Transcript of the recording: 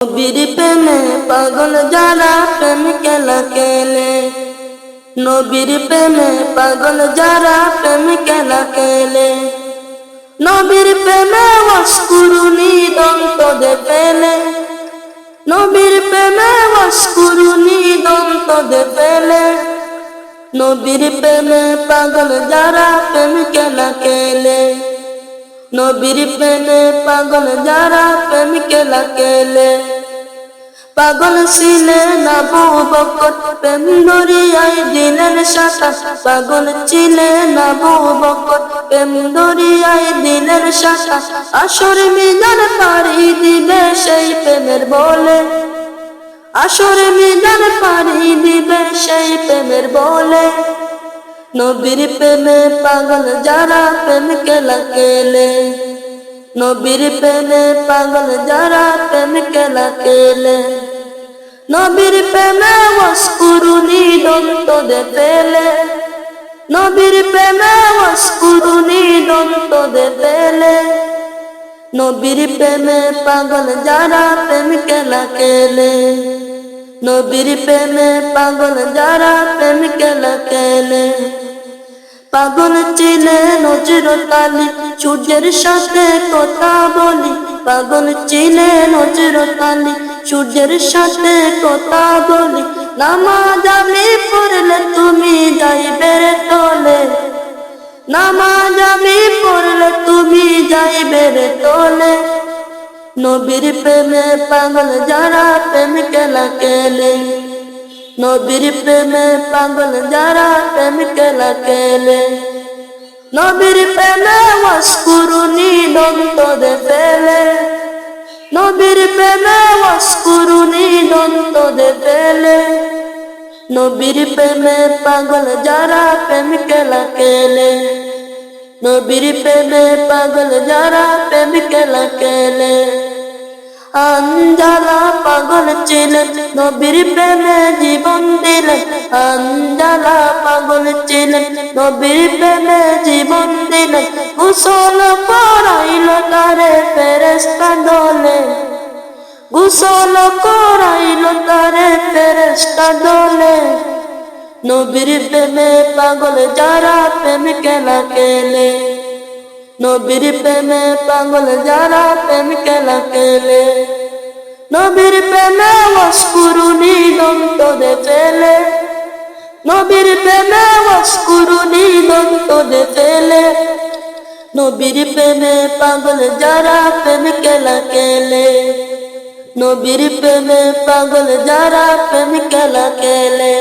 নবীর প্রেমে পাগল যারা প্রেম খেলা খেলে। নবীর প্রেমে পাগল যারা প্রেম খেলা খেলে। নবীর প্রেমে অস্কুরুনি দন্ত দে পেলে নবীর প্রেমে অস্কুরুনি দন্ত দে পেলে নবীর প্রেমে পাগল যারা প্রেম খেলা। নবীর প্রেমে পাগল যারা প্রেম খেলা খেলে পাগল ছিলে না বউ বকর, প্রেম দরিয়ায় দিলেন শাখা পাগল ছিলে না বউ বকর, প্রেম দরিয়ায় দিলেন শাখা আসর মিজান পারি দিবে সেই প্রেমের বলে। আসর মিজান পারি দিবে সেই প্রেমের বলে। নবীর প্রেমে পাগল যারা প্রেম খেলা খেলে নবীর প্রেমে পাগল যারা প্রেম খেলা খেলে নবীর প্রেমে ওয়াসকুরুনি দন্ত দে পেলে নবীর প্রেমে ওয়াসকুরুনি দন্ত দে পেলে নবীর প্রেমে পাগল যারা প্রেম খেলা খেলে নবীর প্রেমে পাগল যারা প্রেম খেলা পাগল চিলে নজরতালি সূর্যের সাথে কথা বলি। পাগল চিলে নজরতালি সূর্যের সাথে কথা বলি। নামাজ আমি পড়লে তুমি যাইবে তোলে। নামাজ আমি পড়লে তুমি যাইবে তোলে। নবীর প্রেমে পাগল যারা প্রেম খেলা খেলে। নবীর প্রেমে পাগল যারা প্রেম খেলা খেলে নবীর প্রেমে ওয়াসকুরুনি দন্ত দে ফেলে। নবীর প্রেমে ওয়াসকুরুনি দন্ত দে ফেলে। নবীর প্রেমে পাগল যারা প্রেম খেলা খেলে নবীর প্রেমে পাগল যারা প্রেম খেলা খেলে আঞ্জালা পাগল ছিলেন, নবীর প্রেমে জীবন দিলেন। আঞ্জালা পাগল ছিলেন, নবীর প্রেমে জীবন দিলেন। কুশল পড়াইল তারে ফেরেস্তা দলে। গুসল করাইল তারে ফেরেস্তা দলে। নবীর প্রেমে পাগল যারা প্রেম খেলা খেলে। নবীর প্রেমে পাগল যারা প্রেম খেলা খেলে। নবীর প্রেমে ওয়াসকুরুনি দন্ত দে নবীর প্রেমে ওয়াসকুরুনি দন্ত দে নবীর প্রেমে পাগল যারা প্রেম খেলা খেলে। নবীর প্রেমে পাগল যারা প্রেম খেলা খেলে।